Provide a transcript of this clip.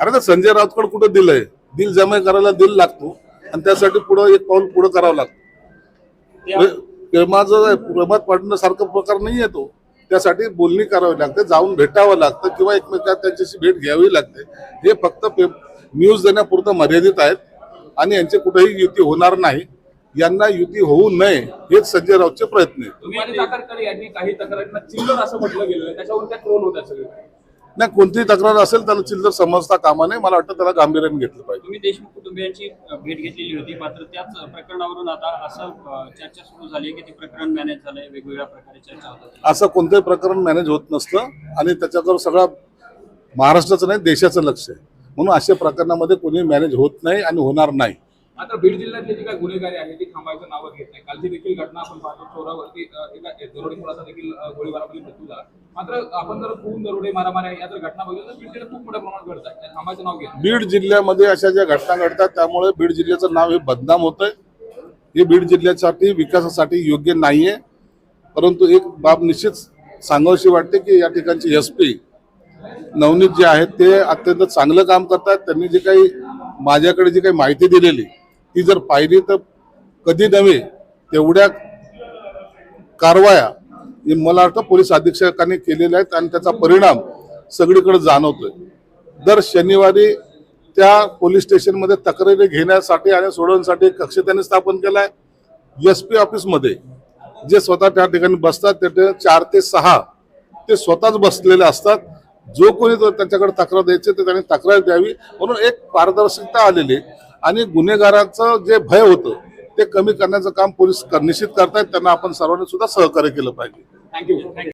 अरे तर संजय राऊतकडे कुठं दिलंय दिल जमा करायला दिल लागतो. आणि त्यासाठी पुढं एक पाऊल पुढं करावं लागतं. प्रे- प्रेमाचं प्रेमात पडण्यासारखा प्रकार नाही आहे तो. त्यासाठी बोलणी करावी लागते जाऊन भेटावं लागतं किंवा एकमेकात त्यांच्याशी भेट घ्यावी लागते. हे फक्त पे- न्यूज देण्यापुरतं मर्यादित आहेत. आणि यांचे कुठेही युती होणार नाही. यांना युती होऊ नये हेच संजय राऊतचे प्रयत्न आहेत. तुम्ही चाकरकर यांनी काही तक्रारींना चिल्लर असं म्हटलं गेलं त्याच्यावर त्या ट्रोल होत्या सगळे नाही कोणतीही तक्रार असेल त्याला चिल्लर समजता कामा नये. मला वाटतं त्याला गांभीर्याने घेतलं पाहिजे. तुम्ही देशमुख कुटुंबियांची भेट घेतलेली होती. मात्र त्याच प्रकरणावरून आता असं चर्चा सुरू झाली की ते प्रकरण मॅनेज झालंय. वेगवेगळ्या प्रकारे चर्चा होतात असं कोणतंही प्रकरण मॅनेज होत नसतं आणि त्याच्यावर सगळा महाराष्ट्राचं नाही देशाचं लक्ष आहे. म्हणून अशा प्रकरणामध्ये कोणी मॅनेज होत नाही आणि होणार नाही. मात्र बीड जिल्ह्यातले जी काही गुन्हेगारी आहे ती थांबायचं नावं घेत नाही कालची देखील घटना आपण पाहतो चोरावरती एका दरोडे मुलाचा देखील गोळीबारामध्ये मृत्यू झाला. मात्र आपण जर खून दरोडे मारामाऱ्या या जर घटना बघितल्या तर बीड जिल्ह्यात खूप मोठ्या प्रमाणात घडतात त्या थांबायचं नाव घेत बीड जिल्ह्यामध्ये अशा ज्या घटना घडतात त्यामुळे बीड जिल्ह्याचं नाव हे बदनाम होतंय. हे बीड जिल्ह्यासाठी विकासासाठी योग्य नाहीये. परंतु एक बाब निश्चित सांगावीशी वाटते की या ठिकाणचे एस पी नवनीत जे आहेत ते अत्यंत चांगलं काम करतात. त्यांनी जे काही माझ्याकडे जी काही माहिती दिलेली ती जर पाहिली तर कधी नव्हे तेवढ्या कारवाया मला वाटतं पोलीस अधीक्षकांनी केलेल्या आहेत आणि त्याचा परिणाम सगळीकडे जाणवतोय. दर शनिवारी त्या पोलीस स्टेशनमध्ये तक्रारी घेण्यासाठी आणि सोडवण्यासाठी कक्ष त्यांनी स्थापन केलाय एस पी ऑफिसमध्ये जे स्वतः त्या ठिकाणी बसतात त्या चार ते सहा ते स्वतःच बसलेले असतात. जो कोणी जर त्यांच्याकडे तक्रार द्यायची तर त्यांनी तक्रार द्यावी म्हणून एक पारदर्शकता आलेली आहे. आणि गुन्हेगाराचं जे भय होतं ते कमी करण्याचं काम पोलीस निश्चित करतायत. त्यांना आपण सर्वांनी सुद्धा सहकार्य केलं पाहिजे. थँक्यू